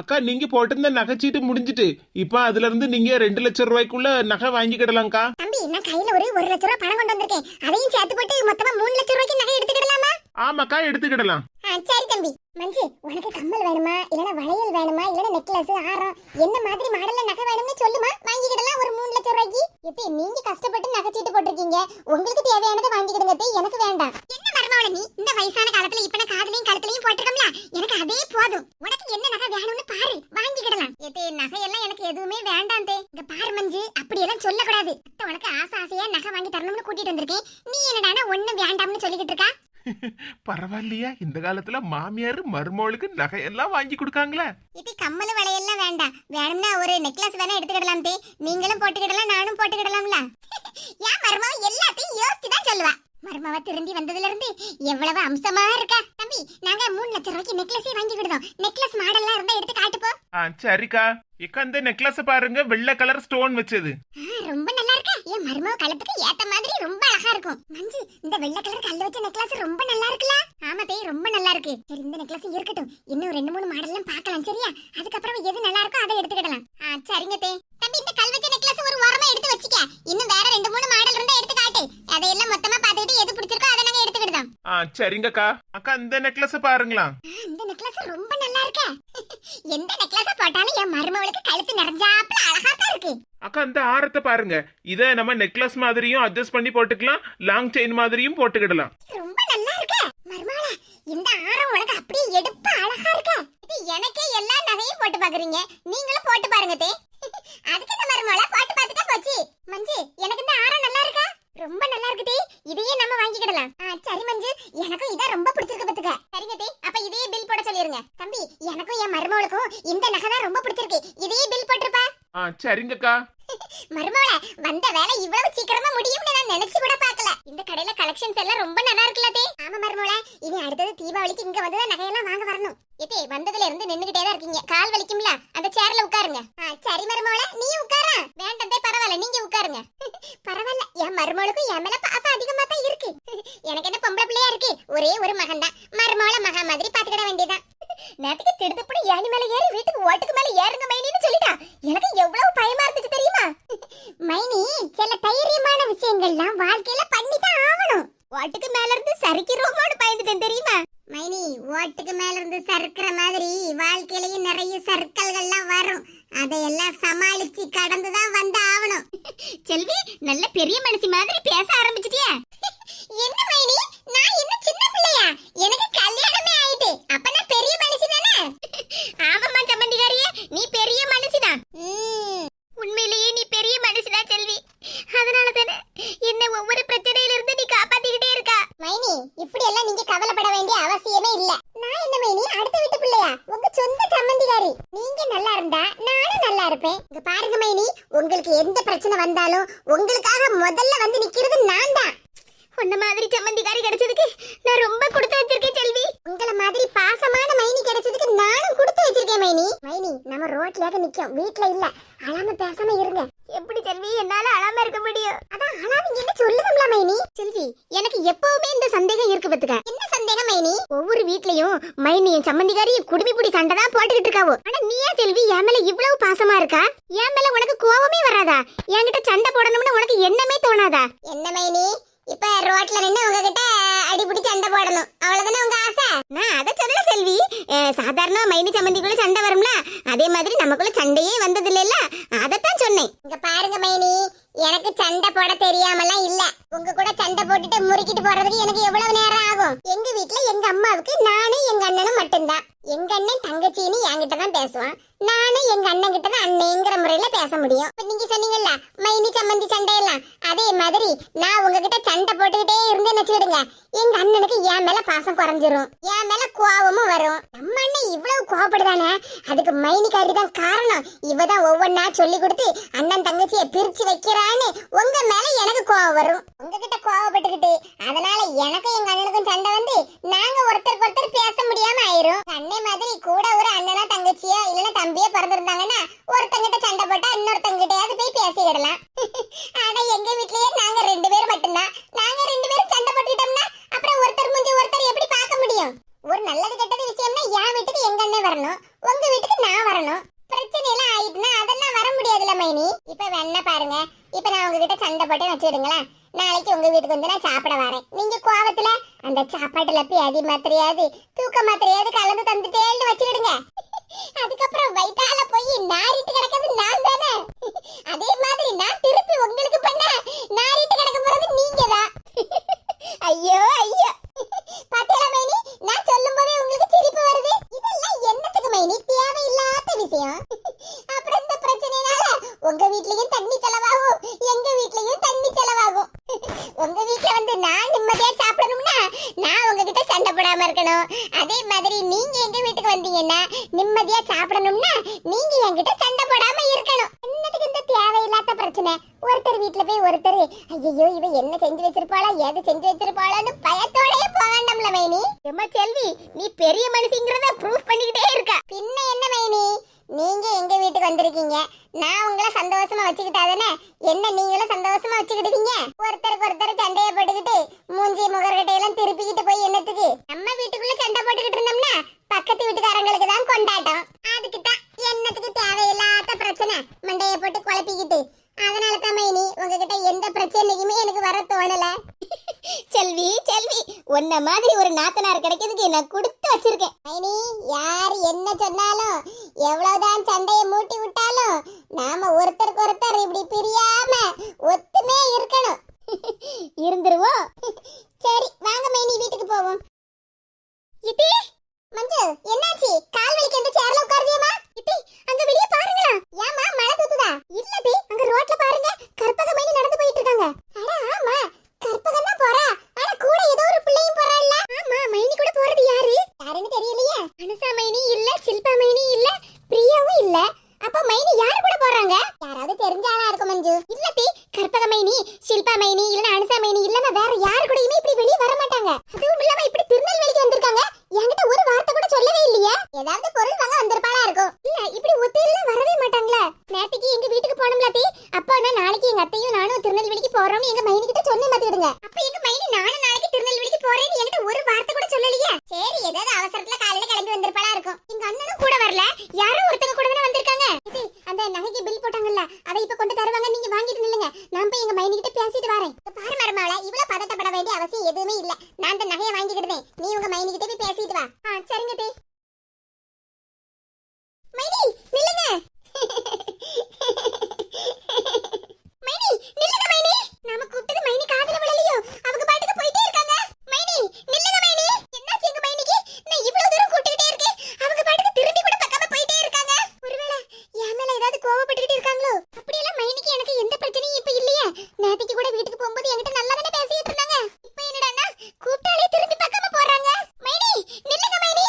அக்கா நீங்க போட்டிருந்த நகைச்சீட்டு முடிஞ்சிட்டு இப்ப அதுல இருந்து நீங்க ரெண்டு லட்சம் ரூபாய்க்குள்ள நகை வாங்கிக்கிடலாம்க்கா. தம்பி நான் கையில ஒரு ஒரு லட்ச ரூபாய் பணம் கொண்டு வந்திருக்கேன். அதையும் சேர்த்து போட்டு மொத்தமா மூணு லட்சம் ரூபாய்க்கு நகை எடுத்துக்கிடலாமா? ஆமாக்கா எடுத்துக்கிடலாம். சரி. தம்பி. மஞ்சு உனக்கு கம்மல் வேணுமா? இல்லனா வளையல் வேணுமா? இல்லனா நெக்லஸ் ஆரம் என்ன மாதிரி மாடல்ல நகை வேணும்னு சொல்லுமா? வாங்கிக்கிடலாம் ஒரு மூணு லட்சம் ரூபாய்க்கு. எப்படி நீங்க கஷ்டப்பட்டு நகை சீட்டு போட்டிருக்கீங்க. உங்களுக்கு தேவையானதை வாங்கிக்கிடுங்க தே, எனக்கு வேண்டாம். என்ன மருமவள நீ? இந்த வயசான காலத்துல இப்ப நான் காதுலயும் கழுத்துலயும் போட்டிருக்கோம்ல? எனக்கு அதே போதும். உனக்கு என்ன நகை வேணும்னு பாரு. வாங்கிக்கிடலாம். ஏத்தே நகையெல்லாம் எனக்கு எதுவுமே வேண்டாம் தே. இங்க பாரு மஞ்சு அப்படி எல்லாம் சொல்லக்கூடாது உனக்கு ஆசை ஆசையா நகை வாங்கி தரணும்னு கூட்டிட்டு வந்திருக்கேன். நீ என்னடானா ஒண்ணு வேண்டாம்னு சொல்லிக்கிட்டு இருக்கா? பரவாயில்லையா இந்த காலத்துல மாமியார் மருமகளுக்கு நகையெல்லாம் வாங்கி கொடுக்காங்களே. இது கம்மல் வளையல்லாம் வேண்டாம். வேணும்னா ஒரு நெக்லஸ் வேணா எடுத்துக்கிடலாம் தே. நீங்களும் போட்டுக்கிடலாம் நானும் போட்டுக்கிடலாம்ல. ஏன் மருமவ எல்லாத்தையும் யோசிச்சு தான் சொல்லுவா. மருமவ திரும்பி வந்ததுல இருந்து எவ்வளவு அம்சமா இருக்கா. தம்பி நாங்க மூணு லட்சம் ரூபாய்க்கு நெக்லஸே வாங்கி விடுதோம் நெக்லஸ் மாடல்லாம் இருந்தா எடுத்து காட்டுப்போ ஆ சரிக்கா. இக்கா இந்த நெக்லஸ் பாருங்க வெள்ளை கலர் ஸ்டோன் வச்சது. ரொம்ப நல்லா என் மருமவ கழுத்துக்கு ஏத்த மாதிரி ரொம்ப அழகா இருக்கும். மஞ்சு இந்த வெள்ளை கலர் கல்லு வச்ச நெக்லஸ் ரொம்ப நல்லா இருக்குல்ல? ஆமா தேய் ரொம்ப நல்லா இருக்கு. சரி இந்த நெக்லஸ் இருக்கட்டும். இன்னும் ரெண்டு மூணு மாடல்லாம் பார்க்கலாம் சரியா? அதுக்கப்புறம் எது நல்லா இருக்கோ அதை எடுத்துக்கிடலாம். ஆ சரிங்க தே தம்பி இந்த கல் வச்ச நெக்லஸ் ஒரு ஓரமா எடுத்து வச்சுக்க. இன்னும் வேற ரெண்டு மூணு மாடல் இருந்தா எடுத்து காட்டு. அதையெல்லாம் மொத்தமா பார்த்துட்டு எது பிடிச்சிருக்கோ அதை நாங்க எடுத்துக்கிடலாம் ஆ சரிங்கக்கா. அக்கா இந்த நெக்லஸ் பாருங்களாம் ஆ, இந்த நெக்லஸ் ரொம்ப எந்த நெக்லஸ் போட்டாலும் என் மருமவளுக்கு கழுத்து நிறைஞ்சாப்புல அழகா தான் இருக்கு. அக்கா இந்த ஆரத்தை பாருங்க. இத நம்ம நெக்லஸ் மாதிரியும் அட்ஜஸ்ட் பண்ணி போட்டுக்கலாம். லாங் செயின் மாதிரியும் போட்டுக்கிடலாம். ரொம்ப நல்லா இருக்க. மருமகள இந்த ஆரம் உனக்கு அப்படியே எடுப்ப அழகா இருக்க. இது எனக்கே எல்லா நகையும் போட்டு பாக்குறீங்க. நீங்களும் போட்டு பாருங்க தே. அதுக்கு இந்த மருமகள போட்டு பார்த்துட்டா போச்சு. மஞ்சு எனக்கு இந்த ஆரம் நல்லா இருக்கா? ரொம்ப நல்லா இருக்கு தே. இதையே நம்ம வாங்கிக்கிடலாம். சரி மஞ்சு எனக்கும் இதான் ரொம்ப பிடிச்சிருக்கு பாத்துக்க சரிங்க தே அப்ப இதையே பில் போட சொல்லிருங்க தம்பி எனக்கும் என் மருமகளுக்கும் இந்த நகை தான் ரொம்ப பிடிச்சிருக்கு. இதையே பில் போட்டிருப்பா? ஆ சரிங்கக்கா. மருமகள வந்த வேலை இவ்வளவு சீக்கிரமா முடியும்னு நான் நினைச்சு கூட பார்க்கல. இந்த கடையில கலெக்ஷன்ஸ் எல்லாம் ரொம்ப நல்லா இருக்குல்ல தே. ஆமா மருமகள இனி அடுத்தது தீபாவளிக்கு இங்க வந்து நகையெல்லாம் வாங்க வரணும். ஏதே வந்ததுல இருந்து நின்னுகிட்டே தான் இருக்கீங்க. கால் வலிக்கும்ல அந்த சேர்ல உட்காருங்க. ஆ, சரி மருமகள நீ உட்காரா? வேண்டாம் தே பரவாயில்ல நீங்க உட்காருங்க. பரவாயில்ல என் மருமகளுக்கும் என் மேல பாசம் அதிகமா தான் இருக்கு. எனக்கு என்ன பொம்பளை பிள்ளையா இருக்கு? ஒரே ஒரு மகன் தான் மருமகள மகா மாதிரி பாத்துக்கிட வேண்டியதான் நேத்துக்கு திடுதுப்புடி ஏணி மேல ஏறி வீட்டுக்கு ஓட்டுக்கு மேல ஏறுங்க மைனின்னு சொல்லிட்டான் எனக்கு எவ்வளவு பயமா இருந்துச்சு தெரியுமா மைனி சில தைரியமான இதெல்லாம் வாழ்க்கையில பண்ணி தான் ஆகணும். ஓட்டுக்கு மேல இருந்து சறுக்கிறோமோன்னு பயந்துட்டேன் தெரியுமா? மைனி ஓட்டுக்கு மேல இருந்து சறுக்கிற மாதிரி வாழ்க்கையிலயும் நிறைய சர்க்கல்கள்லாம் வரும். அதையெல்லாம் சமாளிச்சு கடந்து தான் வந்து ஆகணும். செல்வி நல்ல பெரிய மனுஷி மாதிரி பேச ஆரம்பிச்சிட்டியா? என்ன மைனி நான் என்ன சின்ன பிள்ளையா எனக்கு கல்யாணமே ஆயிட்டு அப்ப நான் பெரிய மனுஷி தானே ஆமாம்மா சம்பந்திகாரியே நீ பெரிய மனுஷிதான் உண்மையிலேயே நீ பெரிய மனுஷனா செல்வி அதனால தானே என்ன ஒவ்வொரு பிரச்சனையில இருந்து நீ காப்பாத்திக்கிட்டே இருக்கா மைனி இப்படி எல்லாம் நீங்க கவலைப்பட வேண்டிய அவசியமே இல்ல நான் என்ன மைனி அடுத்த வீட்டு பிள்ளையா உங்க சொந்த சம்பந்திகாரி நீங்க நல்லா இருந்தா நானும் நல்லா இருப்பேன் மைனி உங்களுக்கு எந்த பிரச்சனை வந்தாலும் உங்களுக்காக முதல்ல வந்து நிக்கிறது நான் தான் உன்ன மாதிரி சம்மந்திக்காரி கிடைச்சதுக்கு நான் ரொம்ப கொடுத்து வச்சிருக்கேன் செல்வி. உங்கள மாதிரி பாசமான மைனி கிடைச்சதுக்கு நானும் கொடுத்து வச்சிருக்கேன் மைனி. மைனி நம்ம ரோட்லயாக நிக்கும். வீட்ல இல்ல. அழாம பேசாம இருங்க. எப்படி செல்வி? என்னால அழாம இருக்க முடியும். அதான் அழாம என்ன சொல்லுதும்ல மைனி. செல்வி எனக்கு எப்பவுமே இந்த சந்தேகம் இருக்கு பத்துக்க. என்ன ஒவ்வொரு வீட்லயும் மைனி என் சம்மந்திக்காரி குடுமி புடி சண்டை தான் போட்டுக்கிட்டு இருக்காவோ. ஆனா நீயா செல்வி என் மேல இவ்வளவு பாசமா இருக்கா? என் மேல உனக்கு கோவமே வராதா? என்கிட்ட சண்டை போடணும்னு உனக்கு எண்ணமே தோணாதா? என்ன மைனி? இப்ப ரோட்ல நின்னு உங்ககிட்ட அடிபிடி சண்டை போடணும். அவ்வளவுதானே உங்க ஆசை? நான் அதை சொல்லல செல்வி. சாதாரண மைனி சம்மந்திக்குள்ள சண்டை வரும்ல? அதே மாதிரி நமக்குள்ள சண்டையே வந்தது இல்லைல்ல அதைத்தான் சொன்னேன். இங்க பாருங்க மைனி. எனக்கு சண்டை போட தெரியாமலாம் இல்ல. உங்க கூட சண்டை போட்டுட்டு முறுக்கிட்டு போறதுக்கு எனக்கு எவ்வளவு நேரம் ஆகும்? எங்க வீட்டுல எங்க அம்மாவுக்கு நானும் எங்க அண்ணனும் மட்டும்தான். எங்க அண்ணன் தங்கச்சின்னு என்கிட்ட தான் பேசுவான். நானும் எங்க அண்ணன் கிட்ட தான் அண்ணேங்கிற முறையில பேச முடியும். இப்ப நீங்க சொன்னீங்கல்ல மைனி சம்மந்தி சண்டையெல்லாம். அதே மாதிரி நான் உங்ககிட்ட சண்டை போட்டுக்கிட்டே இருந்தேன்னு வச்சுக்கிடுங்க. எங்க அண்ணனுக்கு என் மேல பாசம் குறைஞ்சிரும். என் மேல கோவமும் வரும். நம்ம அண்ணன் இவ்வளவு கோவப்படுதானே? அதுக்கு மைனிக்காரி தான் காரணம். இவ தான் ஒவ்வொன்னா சொல்லி கொடுத்து அண்ணன் தங்கச்சியை பிரிச்சு வைக்கிறான்னு உங்க மேல எனக்கு கோவம் வரும். உங்ககிட்ட கோவப்பட்டுக்கிட்டு அதனால எனக்கும் எங்க அண்ணனுக்கும் சண்டை வந்து நாங்க ஒருத்தருக்கு ஒருத்தர் பேச முடியாம ஆயிரும். அண்ணே மாதிரி கூட ஒரு தங்கச்சியா இல்லைன்னா தம்பியே பிறந்திருந்தாங்கன்னா ஒருத்தங்கிட்ட சண்டை போட்டா இன்னொருத்தங்கிட்டயாவது போய் பேசிக்கிடலாம். ஆனா எங்க வீட்லயே நாங்க ரெண்டு பேரும் மட்டும்தான். நாங்க ரெண்டு பேரும் சண்டை போட்டுக்கிட்டோம்னா அப்புறம் ஒருத்தர் முடிஞ்சு ஒருத்தர் எப்படி பார்க்க முடியும்? ஒரு நல்லது கெட்டது விஷயம்னா என் வீட்டுக்கு எங்க அண்ணன் வரணும். உங்க வீட்டுக்கு நான் வரணும். பிரச்சனை எல்லாம் ஆயிட்டுனா அதெல்லாம் வர முடியாதுல மைனி. இப்ப வேணா பாருங்க. இப்ப நான் உங்ககிட்ட சண்டை போட்டு வச்சுடுங்களேன் நாளைக்கு உங்க வீட்டுக்கு வந்து நான் சாப்பிட வரேன். நீங்க கோவத்துல அந்த சாப்பாட்டுல பியாதி மாத்திரையாவது தூக்க மாத்திரையாவது கலந்து தந்துட்டேன்னு வச்சுக்கிடுங்க. அதுக்கப்புறம் வயித்தால போய் நாரிட்டு கிடக்கிறது நான் தானே? அதே மாதிரி நான் திருப்பி உங்களுக்கு பண்ண நாரிட்டு கிடக்க போறது நீங்க தான். ஐயோ ஐயோ. பாத்தியா மைனி? நான் சொல்லும் போதே உங்களுக்கு சிரிப்பு வருது. இதெல்லாம் என்னத்துக்கு மைனி? தேவையில்லாத விஷயம். அப்புறம் இந்த பிரச்சனைனால உங்க வீட்லயும் தண்ணி செலவாகும். எங்க வீட்லயும் தண்ணி செலவாகும். உங்க வீட்ல வந்து நான் நிம்மதியா சாப்பிடணும்னா நான் உங்ககிட்ட சண்டை போடாம இருக்கணும் அதே மாதிரி நீங்க எங்க வீட்டுக்கு வந்தீங்கன்னா நிம்மதியா சாப்பிடணும்னா நீங்க என்கிட்ட சண்டை போடாம இருக்கணும். என்னத்துக்கு இந்த தேவையில்லாத பிரச்சனை? ஒருத்தர் வீட்ல போய் ஒருத்தர் ஐயோ இவ என்ன செஞ்சு வச்சிருப்பாளா ஏது செஞ்சு வச்சிருப்பாளான்னு பயத்தோடயே போக வேண்டாம்ல மைனி. எம்மா செல்வி நீ பெரிய மனுஷங்கிறத ப்ரூஃப் பண்ணிக்கிட்டே இருக்க. பின்ன என்ன மைனி? நீங்க எங்க வீட்டுக்கு வந்திருக்கீங்க? நான் உங்களை சந்தோஷமா வச்சுக்கிட்டாதானே என்ன நீங்களும் சந்தோஷமா வச்சுக்கிடுவீங்க? ஒருத்தருக்கு ஒருத்தர் சண்டைய போட்டுக்கிட்டு மூஞ்சி முகர்கிட்ட எல்லாம் திருப்பிக்கிட்டு போய் என்னத்துக்கு? நம்ம வீட்டுக்குள்ள சண்டை போட்டுக்கிட்டு இருந்தோம்னா பக்கத்து வீட்டுக்காரங்களுக்கு தான் கொண்டாட்டம். அதுக்கு தான் என்னத்துக்கு தேவையில்லாத பிரச்சனை? மண்டைய போட்டு குழப்பிக்கிட்டு. அதனால தான் மைனி உங்ககிட்ட எந்த பிரச்சனைக்குமே எனக்கு வர தோணல. செல்வி செல்வி உன்ன மாதிரி ஒரு நாத்தனார் கிடைக்கிறதுக்கு நான் கொடுத்து வச்சிருக்கேன். மைனி யார் என்ன சொன்னாலும் எவ்வளவுதான் சண்டையை மூட்டி விட்டாலும் நாம ஒருத்தருக்கு ஒருத்தர் இப்படி பிரியாம ஒத்துமே இருக்கணும். இருந்துருவோம் சரி வாங்க மைனி வீட்டுக்கு போவோம். இத்தி மஞ்சு என்னாச்சு? கால் வலிக்கு எந்த சேர்ல உட்காருதியமா இத்தி அங்க வெளிய பாருங்க ஏமா மழை தூத்துதா? இல்ல தி அங்க ரோட்ல பாருங்க. கற்பக மைனி நடந்து போயிட்டு இருக்காங்க அட ஆமா. கற்பகம் தான் போறா. ஆனா கூட ஏதோ ஒரு பிள்ளையும் போறாள்ல ஆமா மைனி கூட போறது யாரு? யாருன்னு தெரியலையே. அனுசா மைனி இல்ல சில்பா மைனி இல்ல பிரியாவும் இல்ல. அப்ப மைனி யாரு கூட போறாங்க? யாராவது தெரிஞ்ச ஆளா இருக்கும் மஞ்சு. இல்ல தி கற்பக மைனி சில்பா மைனி இல்லனா அனுசா மைனி இல்லனா வேற யாரு கூடயுமே இப்படி வெளிய வர மாட்டாங்க. அதுவும் இல்லாம இப்படி திருநெல்வேலிக்கு வந்திருக்காங்க என்கிட்ட ஒரு வார்த்தை கூட சொல்லவே இல்லையே ஏதாவது பொருள் வாங்க வந்திருப்பாளா இருக்கும் இல்ல இப்படி ஒத்தையில வரவே மாட்டாங்களே நேத்திக்கு எங்க வீட்டுக்கு போனோம்ல தி அப்பா நான் நாளைக்கு எங்க அத்தையும் நானும் திருநெல்வேலிக்கு போறோம்னு எங்க மைனி கிட்ட சொன்னே மாத்திடுங்க அப்ப எங்க மைனி நானும் நாளைக்கு திருநெல்வேலிக்கு போறேன்னு என்கிட்ட ஒரு வார்த்தை கூட சொல்லலையே சரி ஏதாவது அவசரத்துல காலையில கிளம்பி வந்திருப்பாளா இருக்கும் எங்க அண்ணனும் கூட வரல யாரோ ஒருத்தங்க கூட தானே வந்திருக்காங்க இது அந்த நகைக்கு பில் போட்டாங்கல்ல அதை இப்ப கொண்டு தருவாங்க நீங்க வாங்கிட்டு நில்லுங்க நான் போய் எங்க மைனி கிட்ட பேசிட்டு வரேன் இப்ப பாரு மருமவள இவ்வளவு பதட்டப்பட வேண்டிய அவசியம் எதுவுமே இல்ல நான் அந்த நகையை வாங்கிக்கிடுதேன் நீ உங்க மைனி கிட்ட போய் பேசிட்டு வா ஆ சரிங்க தே மைனி நில்லுங்க மைனி நில்லுங்க மைனி நாம கூப்பிட்டது மைனி காதுல விழலையோ அவங்க பாட்டுக்கு போயிட்டே இருக்காங்க மைனி நில்லுங்க மைனி என்னாச்சு எங்க மைனிக்கு நான் இவ்வளவு தூரம் கூட்டிட்டே இருக்கேன் அவங்க பாட்டுக்கு திரும்பி கூட பார்க்காம போயிட்டே இருக்காங்க ஒருவேளை என் மேல ஏதாவது கோவப்பட்டுக்கிட்டு இருக்காங்களோ அப்படியெல்லாம் மைனிக்கு எனக்கு எந்த பிரச்சனையும் இப்ப இல்லையே நேத்திக்கு கூட வீட்டுக்கு போகும்போது என்கிட்ட நல்லா தானே பேசிட்டு இருந்தாங்க இப்ப என்னடான்னா கூப்பிட்டாலே திரும்பி பார்க்காம போறாங்க மைனி நில்லுங்க மைனி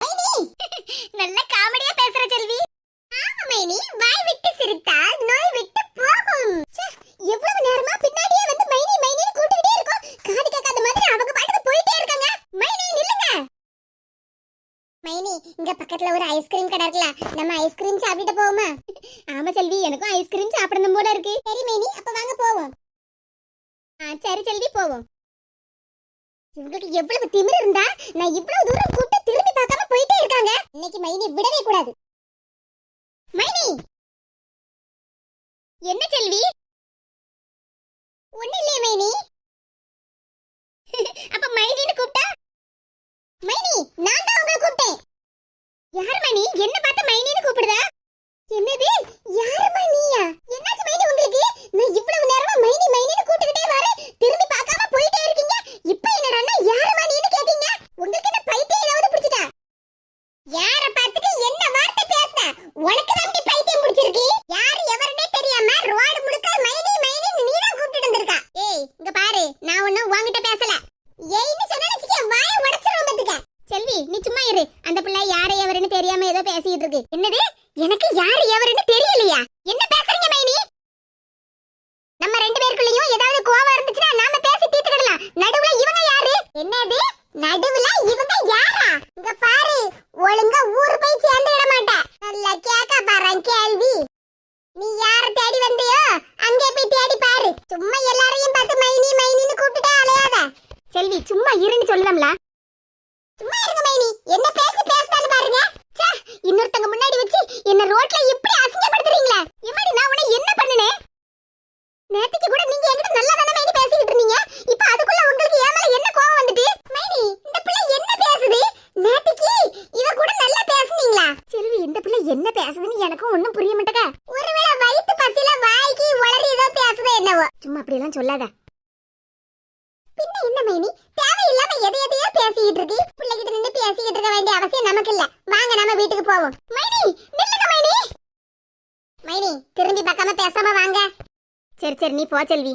மைனி நல்ல காமெடியா பேசுற செல்வி ஆமா மைனி வாய் விட்டு சிரித்தால் நோய் விட்டு போகும் ச்சே, எவ்வளவு நேரமா பின்னாடியே வந்து மைனி மைனின்னு கூட்டிக்கிட்டே இருக்கோம் காது கேட்காத மாதிரி அவங்க பாட்டுக்கு போயிட்டே இருக்காங்க மைனி நில்லுங்க மைனி இங்க பக்கத்துல ஒரு ஐஸ்கிரீம் கடை இருக்குல்ல நம்ம ஐஸ்கிரீம் சாப்பிட்டு போவோமா? ஆமா செல்வி எனக்கும் ஐஸ்கிரீம் சாப்பிடணும் போல இருக்கு. சரி மைனி அப்ப வாங்க போவோம். ஆ சரி செல்வி போவோம். இவங்களுக்கு எவ்வளவு திமிர் இருந்தா நான் இவ்வளவு தூரம் கூப்பிட்டு திரும்பி பார்க்காம போயிட்டே இருக்காங்க. இன்னைக்கு மைனி விடவே கூடாது. மைனி! என்ன செல்வி? ஒண்ணு இல்லையே மைனி அப்ப மைனின்னு கூப்பிட்டா மைனி நான் தான் உங்களை கூப்பிட்டேன் யார் மணி என்ன பார்த்து மைனின்னு கூப்பிடுதா? என்னது? யார் மைனியா என்னாச்சு மைனி உங்களுக்கு நான் இவ்வளவு நேரமா மைனி மைனின்னு கூப்பிட்டுக்கிட்டே வரேன் திரும்பி பார்க்காம போயிட்டே இருக்கீங்க இப்போ என்னடான்னா யார் மைனின்னு கேட்டீங்க உங்களுக்கு என்ன பைத்தியம் ஏதாவது பிடிச்சிட்டா யார பார்த்துட்டு என்ன வார்த்தை பேசுன உனக்கு தான் இப்படி பைத்தியம் பிடிச்சிருக்கு யார் எவருனே தெரியாம ரோடு முழுக்க மைனி மைனி நீ தான் கூப்பிட்டு வந்திருக்கா ஏய் இங்க பாரு நான் ஒண்ணும் உன்கிட்ட பேசல ஏய்னு சொன்னா வச்சுக்க வாயை உடைச்சிரும் பாத்துக்க செல்வி நீ சும்மா இரு அந்த பிள்ளை யாரு எவருன்னு தெரியாம ஏதோ பேசிட்டு இருக்கு என்னது? எனக்கு யார் எவருன்னு தெரியலையா? என்ன பேசுறீங்க மைனி? நம்ம ரெண்டு பேருக்குள்ளயும் ஏதாவது கோவம் இருந்துச்சுன்னா நாம பேசி தீர்த்துக்கிடலாம். நடுவுல இவங்க யாரு? என்னது? நடுவுல இவங்க யாரா? இங்க பாரு. ஒழுங்கா ஊர் போய் சேர்ந்து விட மாட்டேன் நல்லா கேட்க பாறேன் கேள்வி. நீ யார தேடி வந்தியோ அங்கே போய் தேடி பாரு. சும்மா எல்லாரையும் பார்த்து மைனி மைனின்னு கூப்பிட்டுட்டே அலையாத செல்வி சும்மா இருன்னு சொல்லலாம்ல சும்மா இருங்க மைனி என்ன பேசி பேசுதான்னு பாருங்க ச்சே, இன்னொருத்தங்க முன்னாடி வச்சு என்ன ரோட்ல இப்படி அசிங்கப்படுத்துறீங்களே இம்மாடி நான் உன்னை என்ன பண்ணுனேன் நேத்துக்கு கூட நீங்க என்கிட்ட நல்லா தானே மைனி பேசிக்கிட்டு இருந்தீங்க இப்போ அதுக்குள்ள உங்களுக்கு ஏன் மேல என்ன கோவம் வந்துட்டு மைனி இந்த பிள்ளை என்ன பேசுது நேத்திக்கு இவ கூட நல்லா பேசுனீங்களா செல்வி இந்த பிள்ளை என்ன பேசுதுன்னு எனக்கும் ஒண்ணும் புரிய மாட்டேங்க ஒருவேளை வயித்து பசியில வாய்க்கு உளறி ஏதோ பேசுதோ என்னவோ சும்மா அப்படி எல்லாம் சொல்லாத. பின்ன என்ன மைனி? தேவையில்லாம எதை எதையோ பேசிக்கிட்டு இருக்கு? பிள்ளைகிட்ட நின்று பேசிக்கிட்டு இருக்க வேண்டிய அவசியம் நமக்கு இல்ல வாங்க நம்ம வீட்டுக்கு போவோம். மைனி நில்லுங்க மைனி. மைனி திரும்பி பார்க்காம பேசாம வாங்க. சரி சரி நீ போ செல்வி.